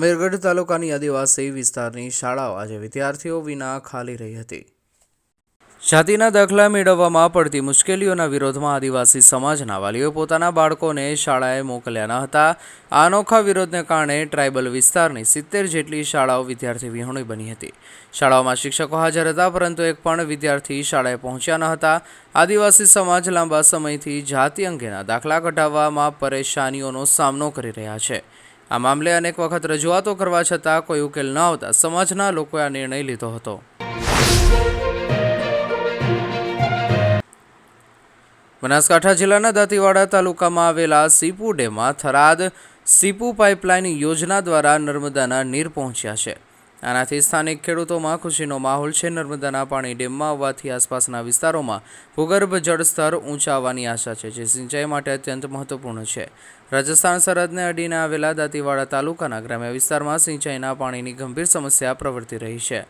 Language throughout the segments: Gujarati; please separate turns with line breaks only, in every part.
અમીરગઢ તાલુકાની આદિવાસી વિસ્તારની શાળાઓ આજે વિદ્યાર્થીઓ વિના ખાલી રહી હતી. જાતિના દાખલા મેળવવામાં પડતી મુશ્કેલીઓના વિરોધમાં આદિવાસી સમાજના વાલીઓએ પોતાના બાળકોને શાળાએ મોકલ્યા ન હતા. આ અનોખા વિરોધને કારણે ટ્રાઇબલ વિસ્તારની સિત્તેર જેટલી શાળાઓ વિદ્યાર્થી વિહોણી બની હતી. શાળાઓમાં શિક્ષકો હાજર હતા, પરંતુ એક પણ વિદ્યાર્થી શાળાએ પહોંચ્યા ન હતા. આદિવાસી સમાજ લાંબા સમયથી જાતિ અંગેના દાખલા કઢાવવામાં પરેશાનીઓનો સામનો કરી રહ્યા છે. આ મામલે અનેક વખત રજૂઆતો કરવા છતાં કોઈ ઉકેલ ન આવતા સમાજના લોકોએ આ નિર્ણય લીધો હતો. બનાસકાંઠા જિલ્લાના દાંતીવાડા તાલુકામાં આવેલા સીપુ ડેમમાં થરાદ સીપુ પાઇપલાઇન યોજના દ્વારા નર્મદાના નીર પહોંચ્યા છે. આનાથી સ્થાનિક ખેડૂતોમાં ખુશીનો માહોલ છે. નર્મદાના પાણી ડેમમાં આવવાથી આસપાસના વિસ્તારોમાં ભૂગર્ભ જળસ્તર ઊંચા આવવાની આશા છે, જે સિંચાઈ માટે અત્યંત મહત્વપૂર્ણ છે. રાજસ્થાન સરહદને અડીને આવેલા દાંતીવાડા તાલુકાના ગ્રામ્ય વિસ્તારમાં સિંચાઈના પાણીની ગંભીર સમસ્યા પ્રવર્તી રહી છે.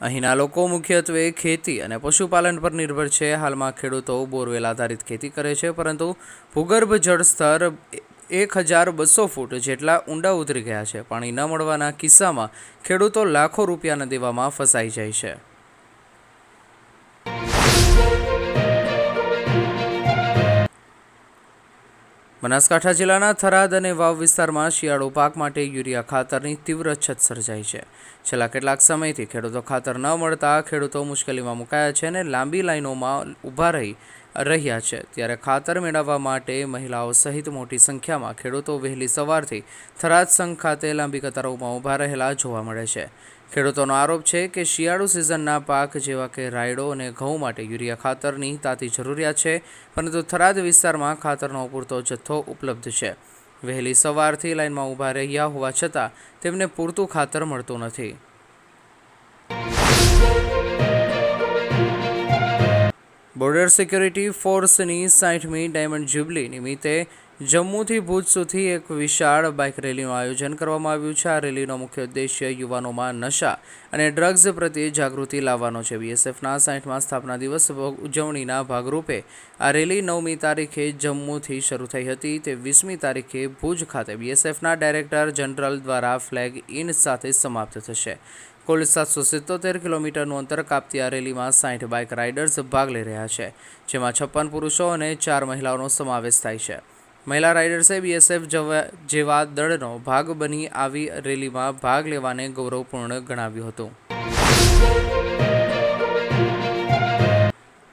અહીંના લોકો મુખ્યત્વે ખેતી અને પશુપાલન પર નિર્ભર છે. હાલમાં ખેડૂતો બોરવેલ આધારિત ખેતી કરે છે, પરંતુ ભૂગર્ભ જળ સ્તર એક હજાર બસો ફૂટ જેટલા ઊંડા ઉતરી ગયા છે. પાણી ન મળવાના કિસ્સામાં ખેડૂતો લાખો રૂપિયાના દેવામાં ફસાઈ જાય છે. બનાસકાંઠા જિલ્લાના થરાદ અને વાવ વિસ્તારમાં શિયાળુ પાક માટે યુરિયા ખાતરની તીવ્ર અછત સર્જાઈ છે. છેલ્લા કેટલાક સમયથી ખેડૂતો ખાતર ન મળતા ખેડૂતો મુશ્કેલીમાં મુકાયા છે અને લાંબી લાઈનોમાં ઊભા રહી રહ્યા છે. ત્યારે ખાતર મેળવવા માટે મહિલાઓ સહિત મોટી સંખ્યામાં ખેડૂતો વહેલી સવારથી થરાદ સંઘ ખાતે લાંબી કતારોમાં ઊભા રહેલા જોવા મળે છે. ખેડૂતોનો આરોપ છે કે શિયાળુ સિઝનના પાક જેવા કે રાયડો અને ઘઉં માટે યુરિયા ખાતરની તાતી જરૂરિયાત છે, પરંતુ થરાદ વિસ્તારમાં ખાતરનો પૂરતો જથ્થો ઉપલબ્ધ છે. વહેલી સવારથી લાઇનમાં ઊભા રહ્યા હોવા છતાં તેમને પૂરતું ખાતર મળતું નથી. બોર્ડર સિક્યોરિટી ફોર્સની સાઠમી ડાયમંડ જ્યુબલી નિમિત્તે જમ્મુથી ભુજ સુધી એક વિશાળ બાઇક રેલીનું આયોજન કરવામાં આવ્યું છે. આ રેલીનો મુખ્ય ઉદ્દેશ્ય યુવાનોમાં નશા અને ડ્રગ્સ પ્રત્યે જાગૃતિ લાવવાનો છે. બીએસએફના સાઠમાં સ્થાપના દિવસ ઉજવણીના ભાગરૂપે આ રેલી નવમી તારીખે જમ્મુથી શરૂ થઈ હતી. તે વીસમી તારીખે ભુજ ખાતે બીએસએફના ડાયરેક્ટર જનરલ દ્વારા ફ્લેગ ઇન સાથે સમાપ્ત થશે. કુલ સાતસો સિત્તોતેર કિલોમીટરનું અંતર કાપતી આ રેલીમાં સાઠ બાઇક રાઇડર્સ ભાગ લઈ રહ્યા છે, જેમાં છપ્પન પુરુષો અને ચાર મહિલાઓનો સમાવેશ થાય છે. મહિલા રાઇડર્સે બીએસએફ જેવા દળનો ભાગ બની આવી રેલીમાં ભાગ લેવાને ગૌરવપૂર્ણ ગણાવ્યું હતું.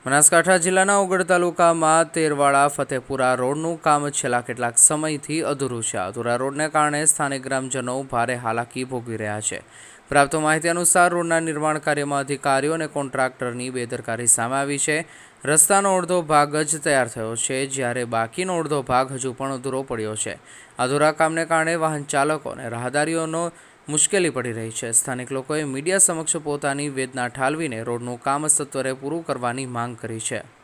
બનાસકાંઠા જિલ્લાના ઉગડ તાલુકામાં તેરવાડા ફતેપુરા રોડનું કામ છેલ્લા કેટલાક સમયથી અધૂરું છે. અધૂરા રોડને કારણે સ્થાનિક ગ્રામજનો ભારે હાલાકી ભોગવી રહ્યા છે. પ્રાપ્ત માહિતી અનુસાર રોડના નિર્માણ કાર્યમાં અધિકારીઓ અને કોન્ટ્રાક્ટરની બેદરકારી સામે આવી છે. રસ્તાનો અડધો ભાગ જ તૈયાર થયો છે, જ્યારે બાકીનો અડધો ભાગ હજુ પણ અધૂરો પડ્યો છે. અધૂરા કામને કારણે વાહન ચાલકો અને રાહદારીઓનો મુશ્કેલી પડી રહી છે. સ્થાનિક લોકોએ મીડિયા સમક્ષ પોતાની વેદના ઠાલવીને રોડનું કામ સત્વરે પૂરું કરવાની માંગ કરી છે.